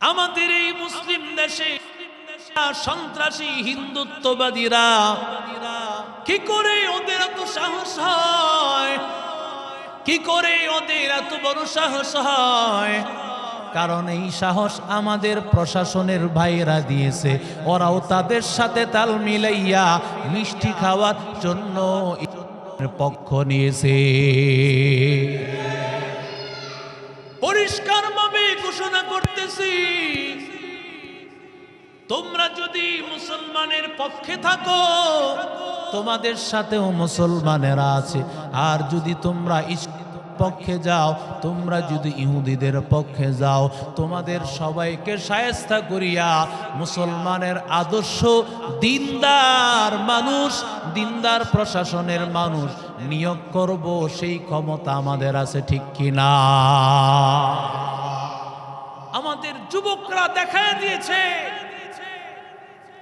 আমাদের এই মুসলিম দেশে সন্ত্রাসী, হিন্দুত্ববাদীরা, কি করে ওদের এত সাহস হয়? কি করে ওদের এত বড় সাহস হয়? কারণ এই সাহস আমাদের প্রশাসনের ভাইরা দিয়েছে। ওরাও তাদের সাথে তাল মিলাইয়া মিষ্টি খাওয়ার জন্য পক্ষ নিয়েছে। করতেছি তোমরা যদি মুসলমানের পক্ষে থাকো, তোমাদের সাথেও মুসলমানেরা আছে। আর যদি তোমরা পক্ষে যাও, তোমরা যদি ইহুদিদের পক্ষে যাও, তোমাদের সবাইকে সায়স্তা করিয়া মুসলমানের আদর্শ দিনদার মানুষ, দিনদার প্রশাসনের মানুষ নিয়োগ করব, সেই ক্ষমতা আমাদের আছে ঠিক কিনা? আমাদের যুবকরা দেখা দিয়েছে।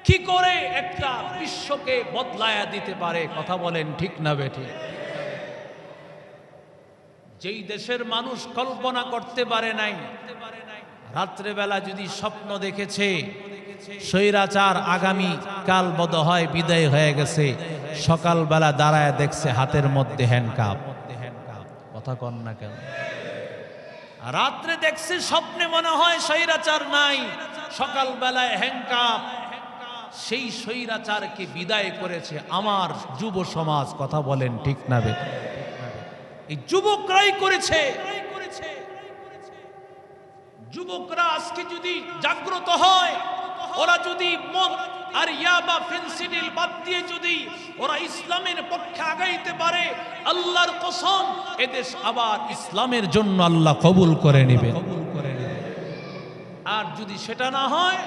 কি করে একটা বিশ্বকে বদলায়া দিতে পারে? কথা বলেন ঠিক না বেঠে। যেই দেশের মানুষ কল্পনা করতে পারে নাই, রাত্রেবেলা যদি স্বপ্ন দেখেছে, স্বৈরাচার আগামী কাল বদ হয় বিদায় হয়ে গেছে। সকালবেলা দাঁড়ায় দেখছে হাতের মধ্যে হ্যান্ডকাপ কথা কন না কেন? রাত্রে দেখছি স্বপ্নে মনে হয় স্বৈরাচার নাই। সকালবেলায় হ্যাংকা সেই স্বৈরাচারকে বিদায় করেছে আমার যুব সমাজ, কথা বলেন ঠিক না বে? এই যুবকরাই করেছে। যুবকরা আজকে যদি জাগ্রত হয় ওরা যদি মদ আর ইয়াবা ফেন্সিডিল বাদ দিয়ে যদি ওরা ইসলামের পক্ষে আগাইতে পারে, আল্লাহর কসম, এদেশ আবার ইসলামের জন্য আল্লাহ কবুল করে নেবে। আর যদি সেটা না হয়,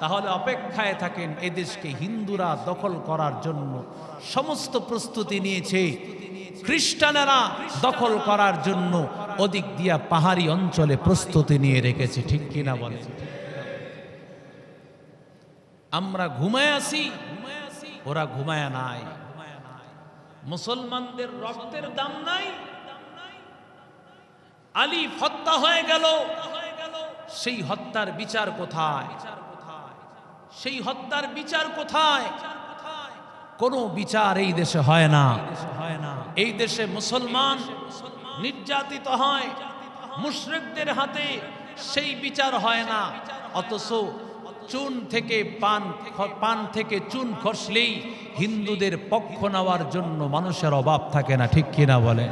তাহলে অপেক্ষায় থাকেন এদেশকে হিন্দুরা দখল করার জন্য। সমস্ত প্রস্তুতি নিয়েছে খ্রিস্টানেরা দখল করার জন্য। ওদিক দিয়া পাহাড়ি অঞ্চলে প্রস্তুতি নিয়ে রেখেছে, ঠিক কিনা বলে আমরা ঘুমায় আসি ওরা ঘুমায় নাই। মুসলমানদের রক্তের দাম নাই। আলী হত্যা হয়ে গেল। সেই হত্যার বিচার কোথায়? সেই হত্যার বিচার কোথায়? কোন বিচার এই দেশে হয় না। এই দেশে মুসলমান নির্যাতিত হয়। মুশরিকদের হাতে সেই বিচার হয় না। অথচ চুন থেকে পান পান থেকে চুন খসলেই হিন্দুদের পক্ষ নেওয়ার জন্য মানুষের অভাব থাকে না, ঠিক কিনা বলে?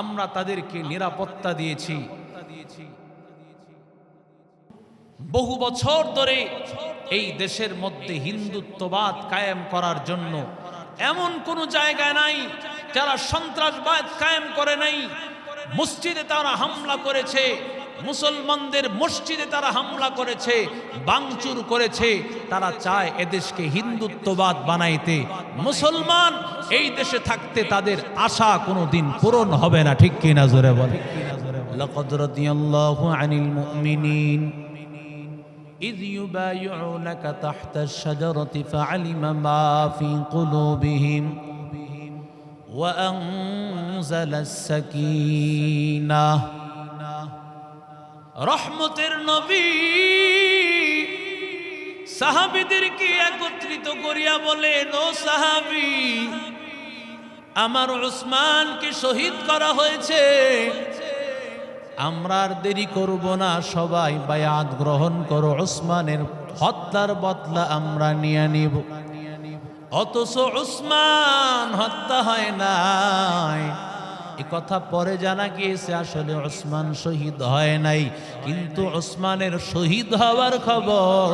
আমরা তাদেরকে নিরাপত্তা দিয়েছি। বহু বছর ধরে এই দেশের মধ্যে হিন্দুত্ববাদ কায়েম করার জন্য এমন কোন জায়গায় নাই যারা সন্ত্রাসবাদ কায়েম করে নাই। মসজিদে তারা হামলা করেছে মুসলমানদের মসজিদে তারা হামলা করেছে বাংচুর করেছে তারা চায় এদেশকে হিন্দুত্ববাদ বানাইতে মুসলমান এই দেশে থাকতে তাদের আশা কোনো দিন পূরণ হবে না ঠিক কিনা জোরে বলে لقد رضي الله عن المؤمنين إذ يبايعونك تحت الشجرة فعلم ما في قلوبهم وأنزل السكينة রহমতের নবী। সাহাবিদেরকে একত্রিত করিয়া বলেন, ও সাহাবি, আমার উসমানকে শহীদ করা হয়েছে। আমরা আর দেরি করব না, সবাই বায়াত গ্রহণ করো ওসমানের হত্যার বদলা আমরা নিয়ে নিব। অথচ উসমান হত্যা হয় নাই। কথা পরে জানা গিয়েছে, আসলে ওসমান শহীদ হয় নাই। কিন্তু ওসমানের শহীদ হওয়ার খবর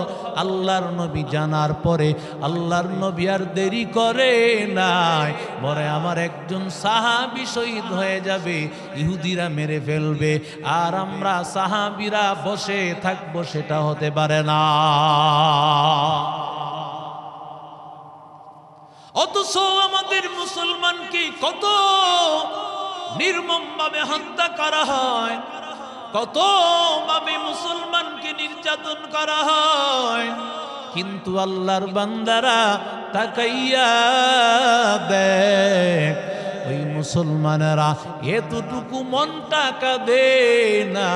আল্লাহর নবী জানার পরে আল্লাহর নবী আর দেরি করে নাই। পরে আমার একজন সাহাবি শহীদ হয়ে যাবে, ইহুদিরা মেরে ফেলবে, আর আমরা সাহাবিরা বসে থাকব সেটা হতে পারে না। অথচ আমাদের মুসলমানকে কত নির্মম ভাবে হত্যা করা হয়। কত ভাবে মুসলমানকে নির্যাতন করা হয়। কিন্তু আল্লাহর বান্দারা তাকাইয়া দেখ, ওই মুসলমানেরা এতটুকু মন টাকা দে না।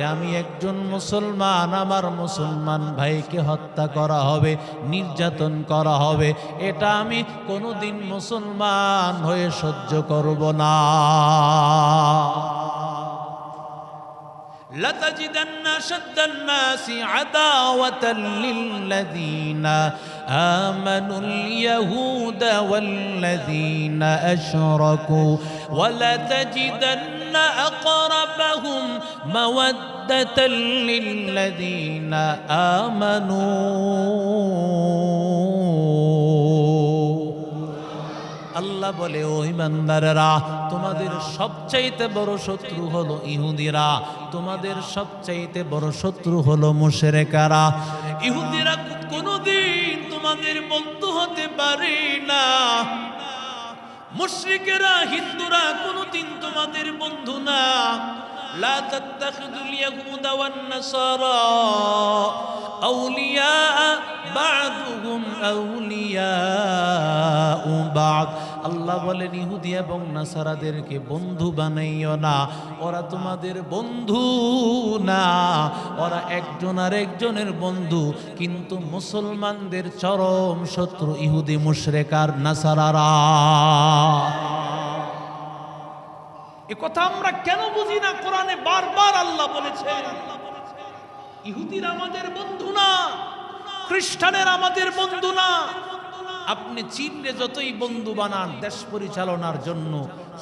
যে আমি একজন মুসলমান, আমার মুসলমান ভাইকে হত্যা করা হবে, নির্যাতন করা হবে, এটা আমি কোনোদিন মুসলমান হয়ে সহ্য করব না। لتجدن أشد الناس عداوة للذين آمنوا اليهود والذين أشركوا ولتجدن أقربهم مودة للذين آمنوا. আল্লাহ বলে ও ইমানদারেরা তোমাদের সবচাইতে বড় শত্রু হলো ইহুদিরা তোমাদের সবচাইতে বড় শত্রু হলো মুশরিকারা ইহুদিরা কোনোদিন তোমাদের বন্ধু হতে পারে না মুশরিকেরা হিন্দুরা কোনোদিন তোমাদের বন্ধু না لا تتخذوا اليهود والنصارى أولياء بعضهم أولياء بعض আল্লাহ বলেন, ইহুদি এবং নাসারাদেরকে বন্ধু বানাইও না। ওরা তোমাদের বন্ধু না। ওরা একজন আর একজনের বন্ধু। কিন্তু মুসলমানদের চরম শত্রু ইহুদি মুশরেকার নাসারারা। এ কথা আমরা কেন বুঝি না? কোরআনে বারবার আল্লাহ বলেছেন, ইহুদির আমাদের বন্ধু না। খ্রিস্টানের আমাদের বন্ধু না। আপনি চীনরে যতই বন্ধু বানান দেশ পরিচালনার জন্য,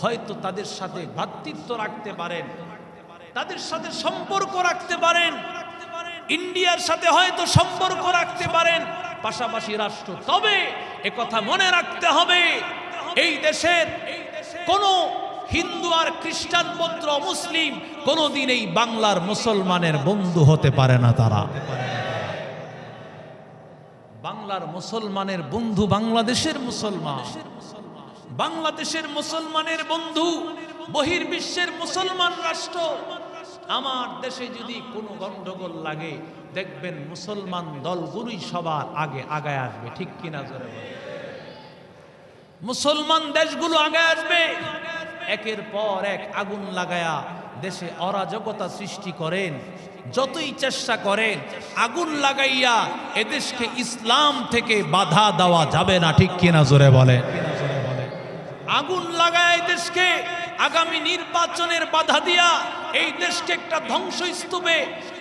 হয়তো তাদের সাথে ভ্রাতৃত্ব রাখতে পারেন, তাদের সাথে সম্পর্ক রাখতে পারেন, ইন্ডিয়ার সাথে হয়তো সম্পর্ক রাখতে পারেন, পাশাপাশি রাষ্ট্র। তবে কথা মনে রাখতে হবে, এই দেশের কোন হিন্দু আর খ্রিস্টান পুত্র মুসলিম কোনোদিন এই বাংলার মুসলমানের বন্ধু হতে পারে না তারা। বাংলার মুসলমানের বন্ধু বাংলাদেশের মুসলমান। বাংলাদেশের মুসলমানের বন্ধু, বহির্বিশ্বের মুসলমান রাষ্ট্র। আমার দেশে যদি কোনো গন্ডগোল লাগে, দেখবেন মুসলমান দলগুলোই সবার আগে আগায় আসবে, ঠিক কিনা জোরে? মুসলমান দেশগুলো আগে আসবে। একের পর এক আগুন লাগায়া দেশে অরাজকতা সৃষ্টি করেন, যতই চেষ্টা করেন, আগুন লাগাইয়া এদেশকে ইসলাম থেকে বাধা দেওয়া যাবে না, ঠিক কিনা জোরে বলে? আগুন লাগায় দেশকে, আগামী নির্বাচনের বাধা দিয়া এই দেশকে একটা ধ্বংসস্তূপে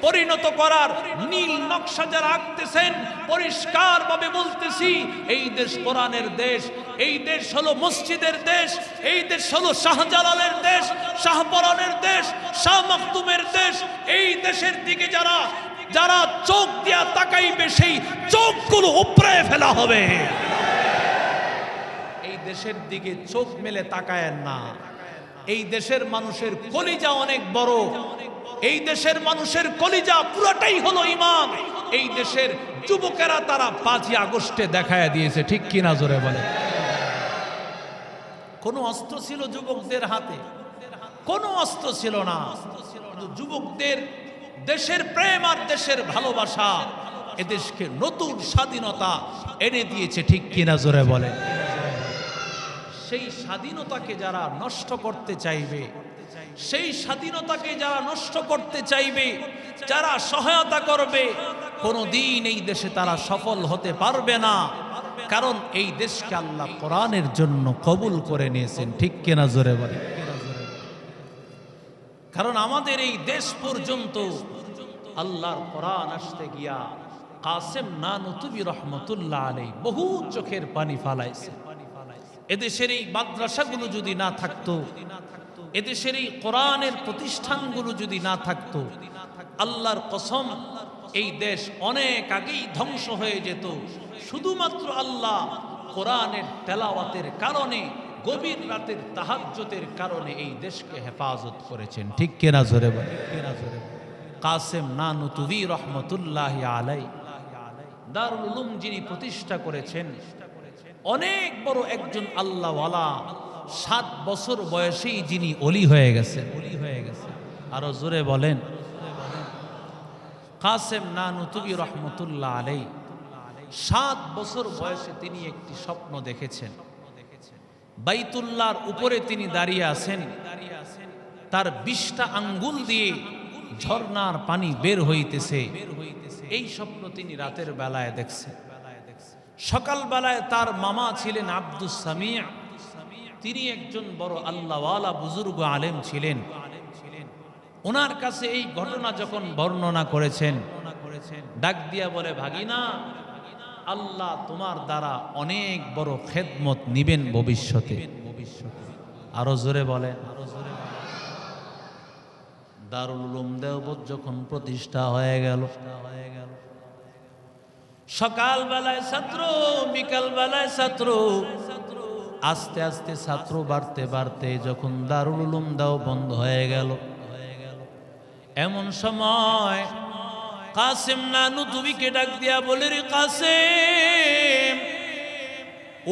পরিণত করার নীল নকশা যারা আঁকতেছেন পরিষ্কার ভাবে বলতেছি, এই দেশ কোরআনের দেশ, এই দেশ হলো মসজিদের দেশ, এই দেশ হলো শাহজালালের দেশ, শাহপরানের দেশ, শাহ মাকতুমের দেশ, এই দেশের দিকে যারা যারা চোখ দিয়া তাকাইবে, সেই চোখগুলো উপরে ফেলা হবে। এই দেশের দিকে চোখ মেলে তাকায়েন না। এই দেশের মানুষের কলিজা অনেক বড়। এই দেশের মানুষের কলিজা পুরোটাই হলো ইমান এই দেশের যুবকেরা তারা পাঁচই আগস্টে দেখায় দিয়েছে, ঠিক কিনা জোরে বলে কোনো অস্ত্র ছিল যুবকদের হাতে? কোনো অস্ত্র ছিল না। যুবকদের দেশের প্রেম আর দেশের ভালোবাসা এদেশকে নতুন স্বাধীনতা এনে দিয়েছে, ঠিক কিনা জোরে বলে সেই স্বাধীনতাকে যারা নষ্ট করতে চাইবে, সেই স্বাধীনতাকে যারা নষ্ট করতে চাইবে, যারা সহায়তা করবে, কোনোদিন এই দেশে তারা সফল হতে পারবে না। কারণ এই দেশকে আল্লাহ কোরআনের জন্য কবুল করে নিয়েছেন। ঠিক কেনা জোরে বলে কারণ আমাদের এই দেশ পর্যন্ত আল্লাহর কোরআন আসতে গিয়া কাসেম নানুতুবি রহমতুল্লাহ আলাই বহু চোখের পানি ফালাইছে। এদেশের এই মাদ্রাসাগুলো যদি না থাকতো, এদেশের এই কোরআনের প্রতিষ্ঠানগুলো যদি না থাকতো, আল্লাহর কসম, এই দেশ অনেক আগেই ধ্বংস হয়ে যেত। শুধুমাত্র আল্লাহ কোরআনের তেলাওয়াতের কারণে, গভীর রাতের তাহাজ্জতের কারণে এই দেশকে হেফাজত করেছেন। ঠিক কেনা জোরে বলে। কাসেম নানুতুবি রহমতুল্লাহ আলাই দারুল উলুম যিনি প্রতিষ্ঠা করেছেন অনেক বড় একজন আল্লাহওয়ালা, সাত বছর বয়সেই যিনি অলি হয়ে গেছে অলি হয়ে গেছে আরও জোরে বলেন। কাসেম নানুতুবি রহমতুল্লাহ আলাই সাত বছর বয়সে তিনি একটি স্বপ্ন দেখেছেন। বাইতুল্লাহর উপরে তিনি দাঁড়িয়ে আছেন। তার বিশটা আঙ্গুল দিয়ে ঝর্ণার পানি বের হইতেছে। এই স্বপ্ন তিনি রাতের বেলায় দেখছেন। সকালবেলায় তার মামা ছিলেন আব্দুস সামিয়া। তিনি একজন বড় আল্লাহওয়ালা, বুজুর্গ, আলেম ছিলেন। ওনার কাছে এই ঘটনা যখন বর্ণনা করেছেন, ডাক দিয়া বলে, ভাগিনা, আল্লাহ তোমার দ্বারা অনেক বড় খেদমত নিবেন ভবিষ্যতে। আরও জোরে বলে দারুল উলুম দেওবত যখন প্রতিষ্ঠা হয়ে গেল সকাল বেলায় ছাত্র বিকাল বেলায় ছাত্র। আস্তে আস্তে ছাত্র বাড়তে বাড়তে যখন দারুল উলুম দাও বন্ধ হয়ে গেল। এমন সময় কাসেম নানু তুমি কে ডাক দিয়া বলে, রে কাসেম,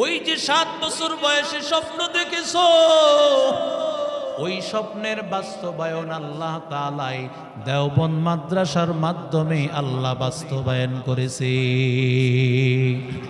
ওই যে সাত বছর বয়সে স্বপ্ন দেখেছ ওই স্বপ্নের বাস্তবায়ন আল্লাহ তালাই দেওবন মাদ্রাসার মাধ্যমে আল্লাহ বাস্তবায়ন করেছে।